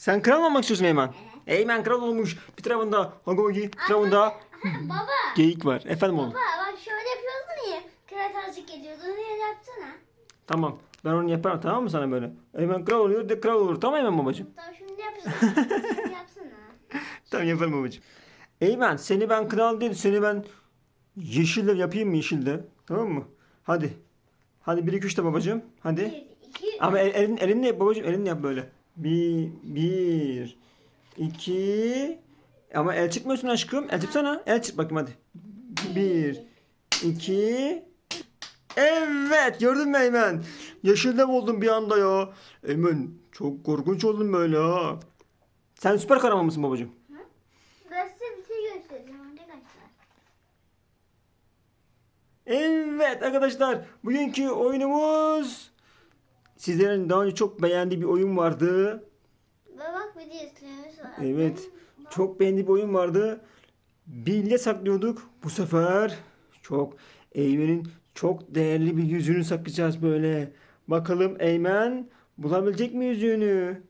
Sen kral mı olmak istiyorsun Eymen? Eymen kral olmuş. Bir tarafında Hagogi, bir tarafında Baba. geyik var. Efendim oğlum. Baba bak şöyle yapıyordun ya. Kral azıcık geliyordu. Onu öyle yapsana. Tamam. Ben onu yaparım tamam mı sana böyle? Eymen kral oluyor de kral olur. Tamam Eymen babacığım. Tamam şimdi yapsana. şimdi yapsana. Tamam yaparım babacığım. Eymen seni ben kral değil seni ben yeşilde yapayım mı yeşilde? Tamam mı? Hadi. Hadi 1 2 3 de babacığım. Hadi. Bir, iki, Ama el, elin, elinle yap babacığım elinle yap böyle. Bir, bir, iki. Ama el çıkmıyorsun aşkım. El çıksana. El çık bakayım hadi. Bir, iki. Evet gördün mü Eymen? Yeşilde oldum bir anda ya. Eymen çok korkunç oldun böyle ha. Sen süper kahraman mısın babacığım? Ben size bir şey göstereceğim arkadaşlar. Evet arkadaşlar bugünkü oyunumuz sizlerin daha önce çok beğendiği bir oyun vardı. Ve bak bir de. Evet. Çok beğendiği bir oyun vardı. Bilye saklıyorduk. Bu sefer çok Eymen'in çok değerli bir yüzüğünü saklayacağız böyle. Bakalım Eymen bulabilecek mi yüzüğünü?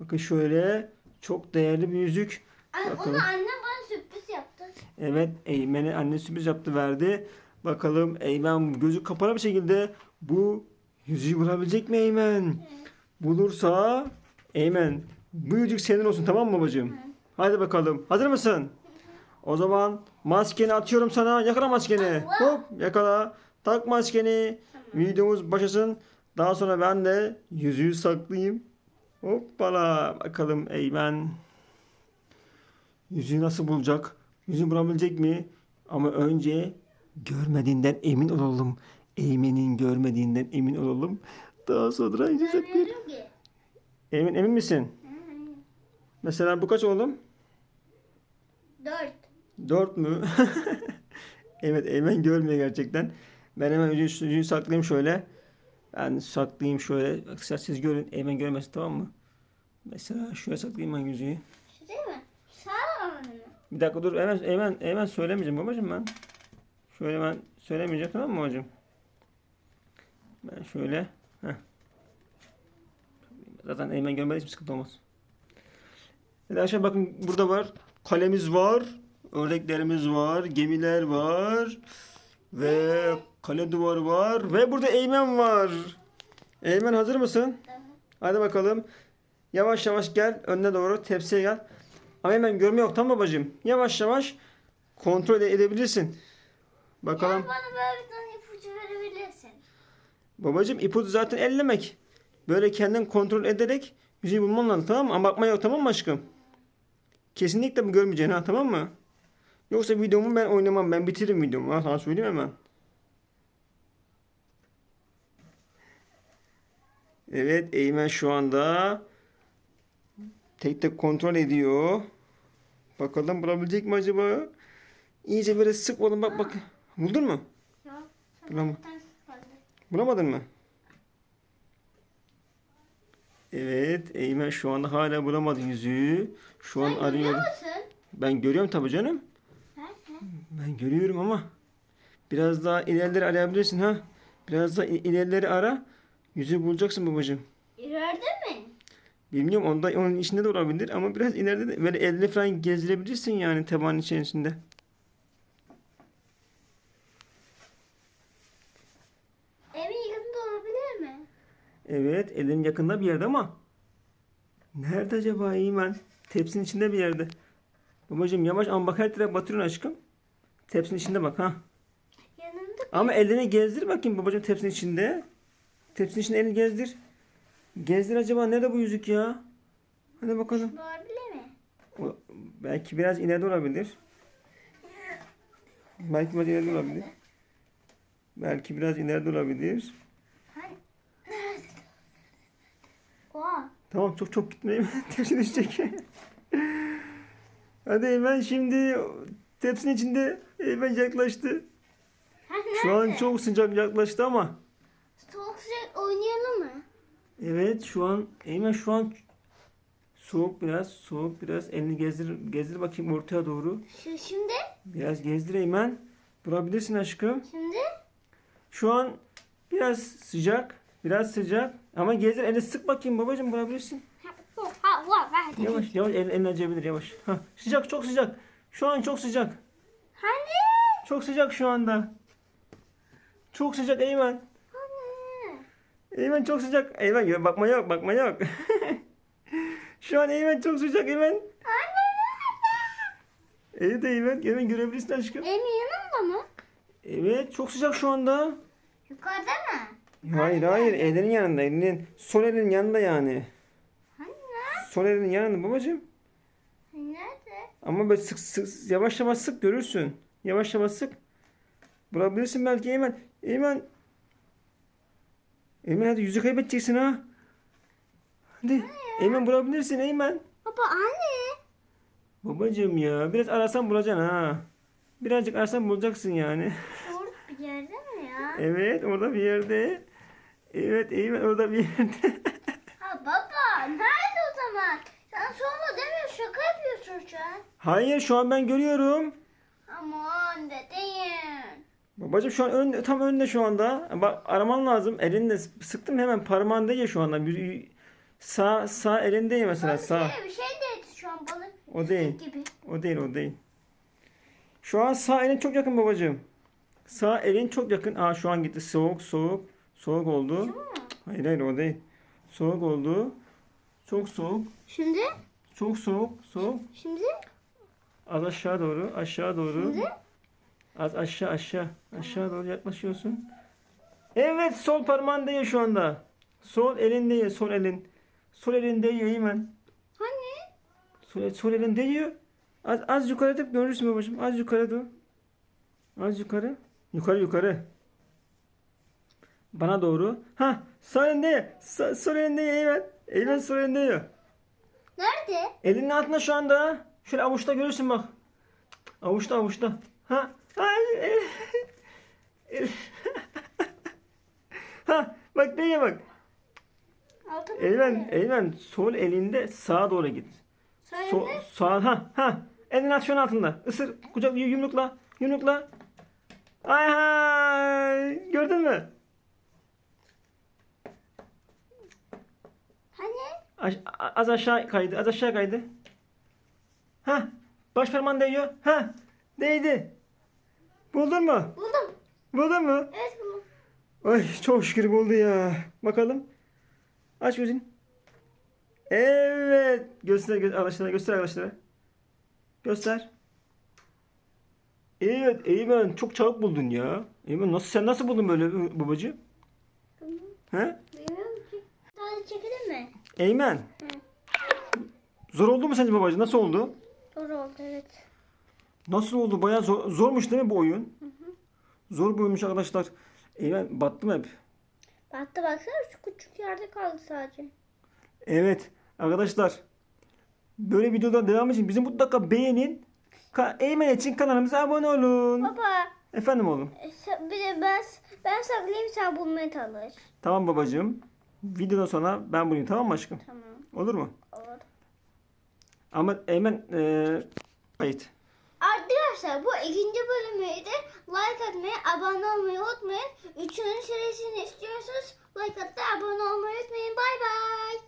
Bakın şöyle çok değerli bir yüzük. Ay, Bakalım. Onu annem bana sürpriz yaptı. Evet Eymen'e anne sürpriz yaptı verdi. Bakalım Eymen gözü kapalı bir şekilde bu yüzüğü bulabilecek mi Eymen? Bulursa Eymen bu yüzük senin olsun tamam mı babacığım? Hadi bakalım. Hazır mısın? O zaman maskeni atıyorum sana. Yakala maskeni. Hop yakala. Tak maskeni. Videomuz başlasın. Daha sonra ben de yüzüğü saklayayım. Hoppala. Bakalım Eymen. Yüzüğü nasıl bulacak? Yüzüğü bulabilecek mi? Ama önce görmediğinden emin olalım. Eymen'in görmediğinden emin olalım. Daha sonra. Görmüyorum ki. Emin, emin misin? Mesela bu kaç oğlum? Dört. Dört mü? evet Eymen görmüyor gerçekten. Ben hemen yüzüğü saklayayım şöyle. Ben saklayayım şöyle. Arkadaşlar siz görün. Eymen görmesin tamam mı? Mesela şöyle saklayayım ben yüzüğü. Şu değil mi? Sağ mı? Bir dakika dur. Eymen, Eymen, Eymen söylemeyeceğim babacığım ben. Şöyle ben söylemeyeceğim tamam mı babacığım? Ben şöyle. Heh. Zaten Eymen görmediği için sıkıntı olmaz. Arkadaşlar bakın burada var. Kalemiz var. Ördeklerimiz var. Gemiler var. Ve kale duvarı var. Ve burada Eymen var. Eymen hazır mısın? Tamam. Hadi bakalım. Yavaş yavaş gel. Önüne doğru. Tepsiye gel. Ama hemen görme yok tamam babacığım? Yavaş yavaş kontrol edebilirsin. Bakalım. Yani bana böyle bir tane ipucu verebilirsin. Babacığım ipucu zaten ellemek. Böyle kendin kontrol ederek yüzüğü bulman lazım tamam mı? Ama bakma yok tamam mı aşkım? Kesinlikle bu görmeyeceksin ha tamam mı? Yoksa videomu ben oynamam. Ben bitiririm videomu. Ha, sana söyleyeyim hemen. Evet Eymen şu anda tek tek kontrol ediyor. Bakalım bulabilecek mi acaba? İyice böyle sık oğlum bak bak. Buldun mu? Yok. Bulamam. Bulamadın mı? Evet, Eymen şu anda hala bulamadı yüzüğü. Şu an Sen arıyor. görüyor musun? Ben görüyorum tabii canım. Ben görüyorum ama biraz daha ilerileri arayabilirsin ha. Biraz daha il- ilerileri ara. Yüzüğü bulacaksın babacığım. İleride mi? Bilmiyorum onda onun içinde de olabilir ama biraz ileride de böyle elini falan gezdirebilirsin yani tabanın içerisinde. Evin yakında olabilir mi? Evet, elin yakında bir yerde ama nerede acaba Eymen? Tepsinin içinde bir yerde. Babacığım yavaş ama bak her tarafa batırıyorsun aşkım. Tepsinin içinde bak ha. Yanımda Ama elini gezdir bakayım babacığım tepsinin içinde. Tepsinin içinde elini gezdir. Gezdir acaba nerede bu yüzük ya? Hadi bakalım. olabilir mi? O, belki biraz ileride olabilir. Belki biraz ileride olabilir. Belki biraz ileride olabilir. Hani? Nerede? Oha. Tamam çok çok gitmeyeyim. Tepsi düşecek. Hadi Eymen şimdi tepsinin içinde Eymen yaklaştı. Şu an çok sıcak yaklaştı ama. Soğuk sıcak oynayalım mı? Evet şu an Eymen şu an soğuk biraz soğuk biraz elini gezdir gezdir bakayım ortaya doğru. Şu şimdi? Biraz gezdir Eymen. Bulabilirsin aşkım. Şimdi? Şu an biraz sıcak biraz sıcak ama gezdir elini sık bakayım babacığım bulabilirsin. Yavaş yavaş el, elini acıyabilir yavaş. Hah, sıcak çok sıcak. Şu an çok sıcak. Hani? Çok sıcak şu anda. Çok sıcak Eymen. Hani? Eymen çok sıcak. Eymen bakma yok bakma yok. şu an Eymen çok sıcak Eymen. Anne Evet Eymen. Eymen görebilirsin aşkım. Emin yanımda mı? Evet çok sıcak şu anda. Yukarıda? Hayır hayır elinin yanında elinin. Sol elinin yanında yani. Hani? Sol elinin yanında babacığım. Nerede? Ama böyle sık, sık yavaş yavaş sık görürsün. Yavaş yavaş sık. Bulabilirsin belki Eymen. Eymen. Eymen hadi yüzü kaybedeceksin ha. Hadi. Eymen bulabilirsin Eymen. Baba anne. Babacığım ya biraz arasan bulacaksın ha. Birazcık arasan bulacaksın yani. Orada bir yerde mi ya? Evet orada bir yerde. Evet Eymen orada bir yerde. Ha baba nerede o zaman? Sen sonra demiyor şaka yapıyorsun şu an. Hayır şu an ben görüyorum. Aman dedeyim. Babacığım şu an ön, tam önde şu anda. Bak araman lazım. Elinde sıktım hemen parmağında ya şu anda. Bir- Sağ sağ elinde ya mesela sağ. Şey, bir şey dedi şu an balık O değil. gibi. O değil o değil. Şu an sağ elin çok yakın babacığım. Sağ elin çok yakın. Aa şu an gitti. Soğuk soğuk. Soğuk oldu. Şu mu? Hayır hayır o değil. Soğuk oldu. Çok soğuk. Şimdi? Çok soğuk. Soğuk. Şimdi? Az aşağı doğru. Aşağı doğru. Şimdi? Az aşağı aşağı. Aşağı doğru yaklaşıyorsun. Evet sol parmağın değiyor şu anda. Sol elin değiyor. Sol elin. Sol elin değiyor hemen. Hani? Sol, sol elin değiyor. Az, az yukarı tık görürsün babacığım. Az yukarı dur. Az yukarı. Yukarı yukarı. Bana doğru. Ha sağ değiyor. Sa, sol elin değiyor Eymen. Eymen sol elin değiyor. Nerede? Elinin altında şu anda. Şöyle avuçta görürsün bak. Avuçta avuçta. Ha. Ay, el- el- ha bak neye bak. Altı mı? Eymen, Eymen sol elinde sağa doğru git. Söyle. So, sağ ha ha. Elin at şunun altında. Isır kucak yumrukla. Yumrukla. Ay hay. Gördün mü? Hani? Aş- az aşağı kaydı. Az aşağı kaydı. Ha. Baş parmağın değiyor. Ha. Değdi. Buldun mu? Buldum. Buldun mu? Evet buldum. Ay çok şükür buldu ya. Bakalım. Aç gözünü. Evet. Göster gö arkadaşlara göster arkadaşlara. Göster. Evet Eymen çok çabuk buldun ya. Eymen nasıl sen nasıl buldun böyle babacığım? He? Daha çekelim mi? Eymen. Zor oldu mu sence babacığım? Nasıl oldu? Doğru oldu evet. Nasıl oldu? Bayağı zor, zormuş değil mi bu oyun? Zor bir oyunmuş arkadaşlar. Eymen battım hep. Baktı baksana şu küçük yerde kaldı sadece. Evet arkadaşlar böyle videolar devam için bizi mutlaka beğenin. Ka Eymen için kanalımıza abone olun. Baba Efendim oğlum. e, bir de ben ben saklayayım sen bulmaya çalış. Tamam babacığım. Videodan sonra ben bulayım tamam mı aşkım? Tamam Olur mu? olur. Ama Eymen eee kayıt. Arkadaşlar bu ikinci bölümüydü. Like atmayı, abone olmayı unutmayın. Üçüncü serisini istiyorsanız like atıp abone olmayı unutmayın. Bay bay.